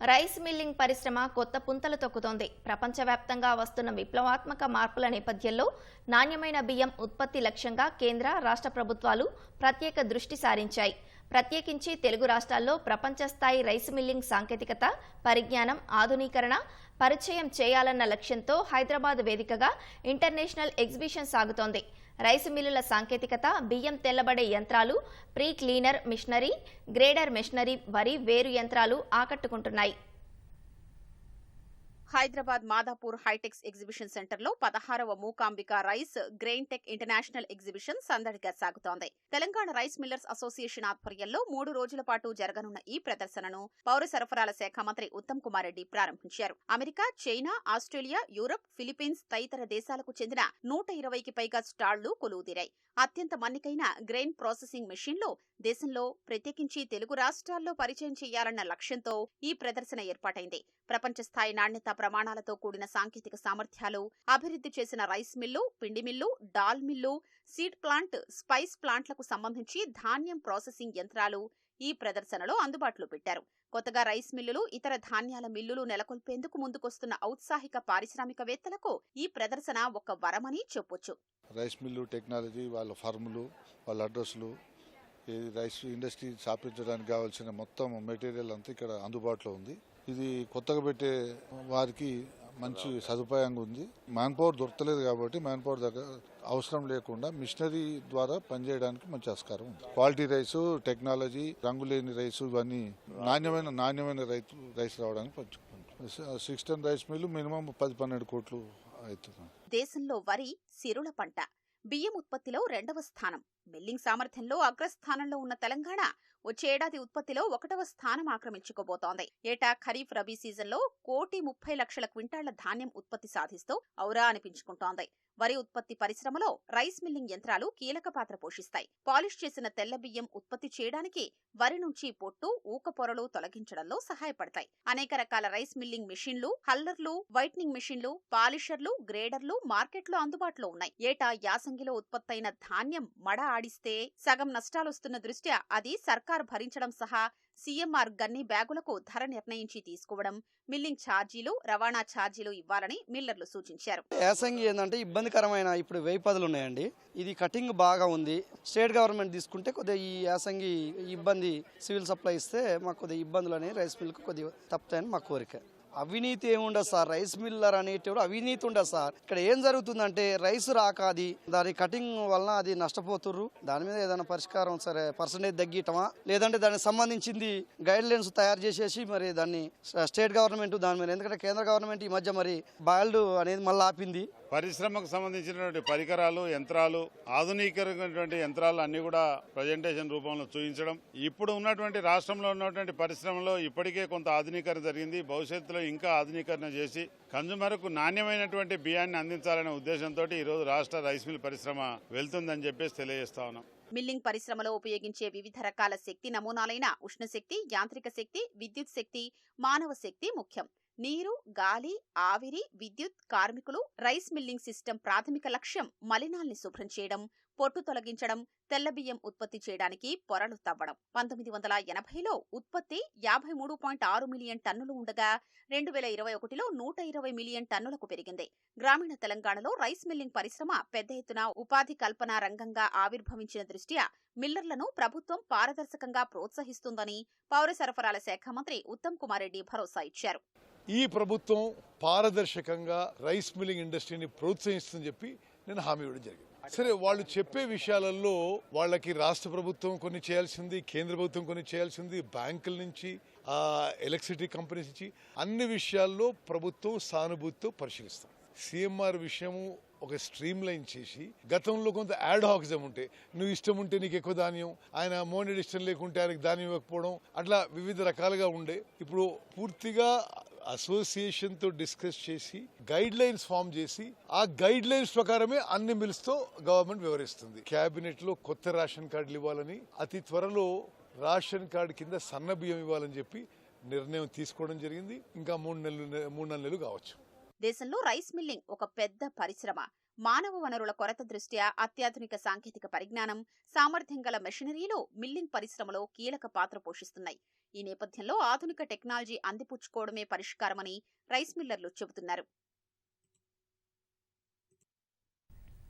Rice milling పరిశ్రమ కొత్త పుంతలు తొక్కుతోంది. ప్రపంచవ్యాప్తంగా వస్తున్న విప్లవాత్మక మార్పుల నేపథ్యంలో నాణ్యమైన బియ్యం ఉత్పత్తి లక్ష్యంగా కేంద్ర రాష్ట్ర ప్రభుత్వాలు ప్రత్యేక దృష్టి సారించాయి. ప్రత్యేకించి తెలుగు రాష్ట్రాల్లో ప్రపంచ స్థాయి రైస్ మిల్లింగ్ సాంకేతికత పరిజ్ఞానం ఆధునీకరణ పరిచయం చేయాలన్న లక్ష్యంతో హైదరాబాద్ వేదికగా ఇంటర్నేషనల్ ఎగ్జిబిషన్ సాగుతోంది. రైసు మిల్లుల సాంకేతికత బియ్యం తెల్లబడే యంత్రాలు pre cleaner machinery grader machinery వరి వేరు యంత్రాలు ఆకట్టుకుంటున్నాయి. హైదరాబాద్ మాదాపూర్ హైటెక్స్ ఎగ్జిబిషన్ సెంటర్లో పదహారవ Mookambika rice grain tech international exhibition సందడిగా సాగుతోంది. తెలంగాణ రైస్ మిల్లర్స్ అసోసియేషన్ ఆధ్వర్యంలో మూడు రోజుల పాటు జరగనున్న ఈ ప్రదర్శనను పౌర సరఫరాల శాఖ మంత్రి ఉత్తమ్ కుమార్ రెడ్డి ప్రారంభించారు. America China Australia Europe Philippines తదితర దేశాలకు చెందిన నూట ఇరవైకి పైగా స్టాళ్ళు కొలువుదీరాయి. అత్యంత మన్నికైన గ్రెయిన్ ప్రాసెసింగ్ మెషిన్లు దేశంలో ప్రత్యేకించి తెలుగు రాష్ట్రాల్లో పరిచయం చేయాలన్న లక్ష్యంతో ఈ ప్రదర్శన ఏర్పాటైంది. ప్రపంచ స్థాయి నాణ్యత ప్రమాణాలతో కూడిన సాంకేతిక సామర్థ్యాలు అభివృద్ధి చేసిన రైస్ మిల్లు పిండి mill dal mill seed plant spice ప్లాంట్లకు సంబంధించి ధాన్యం ప్రాసెసింగ్ యంత్రాలు ఈ ప్రదర్శనలో అందుబాటులో పెట్టారు. కొత్తగా రైస్ మిల్లులు ఇతర ధాన్యాల మిల్లులు నెలకొల్పేందుకు ముందుకొస్తున్న ఔత్సాహిక పారిశ్రామికవేత్తలకు ఈ ప్రదర్శన ఒక వరమని చెప్పొచ్చు. రైస్ మిల్లు టెక్నాలజీ వాళ్ళ ఫార్ములు వాళ్ళ అడ్రస్లు ఈ రైస్ ఇండస్ట్రీ స్థాపించడానికి కావాల్సిన మొత్తం మెటీరియల్ అంతా ఇక్కడ అందుబాటులో ఉంది. ఇది కొత్తగా పెట్టే వారికి మంచి సదుపాయంగా ఉంది మ్యాన్ పవర్ దొరకలేదు కాబట్టి మ్యాన్ పవర్ దగ్గర అవసరం లేకుండా మిషనరీ ద్వారా పనిచేయడానికి మంచి ఆస్కారం ఉంది. క్వాలిటీ రైస్ టెక్నాలజీ రంగులేని రైస్ ఇవన్నీ నాణ్యమైన నాణ్యమైన రైతు రైస్ రావడానికి పంచుకుంటాం six ton rice mill minimum పది పన్నెండు కోట్లు అవుతుంది. దేశంలో వరి సిరుల పంట బియ్యం ఉత్పత్తిలో రెండవ స్థానం. మిల్లింగ్ సామర్థ్యంలో అగ్రస్థానంలో ఉన్న తెలంగాణ వచ్చే ఏడాది ఉత్పత్తిలో ఒకటవ స్థానం ఆక్రమించుకోబోతోంది. ఏటా ఖరీఫ్ రబీ సీజన్లో కోటి ముప్పై లక్షల క్వింటాళ్ళ ధాన్యం ఉత్పత్తి సాధిస్తూ ఔరా అనిపించుకుంటోంది. వరి ఉత్పత్తి పరిశ్రమలో రైస్ మిల్లింగ్ యంత్రాలు కీలక పాత్ర పోషిస్తాయి. పాలిష్ చేసిన తెల్ల బియ్యం ఉత్పత్తి చేయడానికి వరి నుంచి పొట్టు ఊక పొరలు తొలగించడంలో సహాయపడతాయి. అనేక రకాల రైస్ మిల్లింగ్ మిషన్లు హల్లర్లు వైట్నింగ్ మిషన్లు పాలిషర్లు గ్రేడర్లు మార్కెట్లో అందుబాటులో ఉన్నాయి. ఏటా యాసంగిలో ఉత్పత్తైన ధాన్యం మడ ఆడిస్తే సగం నష్టాలొస్తున్న దృష్ట్యా అది సర్కారు భరించడం సహా సీఎంఆర్ గన్ని బ్యాగులకు ధర నిర్ణయించి తీసుకోవడం మిల్లింగ్ ఛార్జీలు రవాణా ఛార్జీలు ఇవ్వాలని మిల్లర్లు సూచించారు. యాసంగి ఏంటంటే ఇబ్బందికరమైన ఇప్పుడు వెయ్యి పదులు ఉన్నాయండి. ఇది కటింగ్ బాగా ఉంది. స్టేట్ గవర్నమెంట్ తీసుకుంటే కొద్దిగా ఈ యాసంగి ఇబ్బంది సివిల్ సప్లై ఇస్తే మాకు కొద్దిగా ఇబ్బందులు అనేవి రైస్ మిల్క్ కొద్దిగా తప్పుతాయని మా కోరిక. అవినీతి ఏముండదు సార్ రైస్ మిల్లర్ అనేటప్పుడు అవినీతి ఉండదు సార్. ఇక్కడ ఏం జరుగుతుందంటే రైస్ రాక అది దాని కటింగ్ వలన అది నష్టపోతుర్రు. దాని మీద ఏదైనా పరిష్కారం సరే పర్సంటేజ్ తగ్గియటమా? లేదంటే దానికి సంబంధించింది గైడ్ లైన్స్ తయారు చేసేసి మరి దాన్ని స్టేట్ గవర్నమెంట్ దాని మీద ఎందుకంటే కేంద్ర గవర్నమెంట్ ఈ మధ్య మరి బాయిల్డ్ అనేది మళ్ళీ ఆపింది. పరిశ్రమకు సంబంధించినటువంటి పరికరాలు యంత్రాలు ఆధునీకరించినటువంటి యంత్రాలు అన్ని కూడా ప్రజెంటేషన్ రూపంలో చూపించడం ఇప్పుడు ఉన్నటువంటి రాష్ట్రంలో ఉన్నటువంటి పరిశ్రమలో ఇప్పటికే కొంత ఆధునీకరణ జరిగింది. భవిష్యత్తులో ఇంకా ఆధునీకరణ చేసి కన్జ్యూమర్కు నాణ్యమైనటువంటి బియ్యాన్ని అందించాలనే ఉద్దేశంతో ఈరోజు రాష్ట్ర రైస్ మిల్ పరిశ్రమ వెళ్తుందని చెప్పేసి తెలియజేస్తా ఉన్నాం. మిల్లింగ్ పరిశ్రమలో ఉపయోగించే వివిధ రకాల శక్తి నమూనాలైన ఉష్ణశక్తి యాంత్రిక శక్తి విద్యుత్ శక్తి మానవ శక్తి ముఖ్యం. నీరు గాలి ఆవిరి విద్యుత్ కార్మికులు రైస్ మిల్లింగ్ సిస్టమ్ ప్రాథమిక లక్ష్యం మలినాల్ని శుభ్రం చేయడం పొట్టు తొలగించడం తెల్ల బియ్యం ఉత్పత్తి చేయడానికి పొరలు తవ్వడం. పంతొమ్మిది వందల ఎనభైలో ఉత్పత్తి యాభై మూడు పాయింట్ ఆరు మిలియన్ టన్నులు ఉండగా రెండు వేల ఇరవై ఒకటిలో నూట ఇరవై మిలియన్ టన్నులకు పెరిగింది. గ్రామీణ తెలంగాణలో రైస్ మిల్లింగ్ పరిశ్రమ పెద్ద ఎత్తున ఉపాధి కల్పన రంగంగా ఆవిర్భవించిన దృష్ట్యా మిల్లర్లను ప్రభుత్వం పారదర్శకంగా ప్రోత్సహిస్తుందని పౌర సరఫరాల శాఖ మంత్రి ఉత్తమ్ కుమార్ రెడ్డి భరోసా ఇచ్చారు. ఈ ప్రభుత్వం పారదర్శకంగా రైస్ మిల్లింగ్ ఇండస్ట్రీని ప్రోత్సహిస్తుందని చెప్పి నేను హామీ ఇవ్వడం జరిగింది. సరే వాళ్ళు చెప్పే విషయాలలో వాళ్ళకి రాష్ట్ర ప్రభుత్వం కొన్ని చేయాల్సింది కేంద్ర ప్రభుత్వం కొన్ని చేయాల్సింది బ్యాంకుల నుంచి ఎలక్ట్రిసిటీ కంపెనీస్ నుంచి అన్ని విషయాల్లో ప్రభుత్వం సానుభూతితో పరిశీలిస్తాం. సీఎంఆర్ విషయము ఒక స్ట్రీమ్ లైన్ చేసి గతంలో కొంత యాడ్ హాక్జం ఉంటే నువ్వు ఇష్టం ఉంటే నీకు ఎక్కువ ధాన్యం ఆయన మోనెడ్ ఇష్టం లేకుంటే ఆయనకు ధాన్యం ఇవ్వకపోవడం అట్లా వివిధ రకాలుగా ఉండే ఇప్పుడు పూర్తిగా అసోసియేషన్తో డిస్కస్ చేసి గైడ్ లైన్స్ ఫామ్ చేసి ఆ గైడ్ లైన్స్ ప్రకారమే అన్ని మిల్స్తో గవర్నమెంట్ వివరిస్తుంది. క్యాబినెట్లో లో కొత్త రేషన్ కార్డులు ఇవ్వాలని అతి త్వరలో రేషన్ కార్డు కింద సన్న బియ్యం ఇవ్వాలని చెప్పి నిర్ణయం తీసుకోవడం జరిగింది. ఇంకా మూడు నెలలు మూడు నాలుగు నెలలు కావచ్చు. దేశంలో రైస్ మిల్లింగ్ ఒక పెద్ద పరిశ్రమ. మానవ వనరుల కొరత దృష్ట్యా అత్యాధునిక సాంకేతిక పరిజ్ఞానం సామర్థ్యం గల మెషినరీలు మిల్లింగ్ పరిశ్రమలో కీలక పాత్ర పోషిస్తున్నాయి. ఈ నేపథ్యంలో ఆధునిక టెక్నాలజీ అందిపుచ్చుకోవడమే పరిష్కారమని రైస్ మిల్లర్లు చెబుతున్నారు.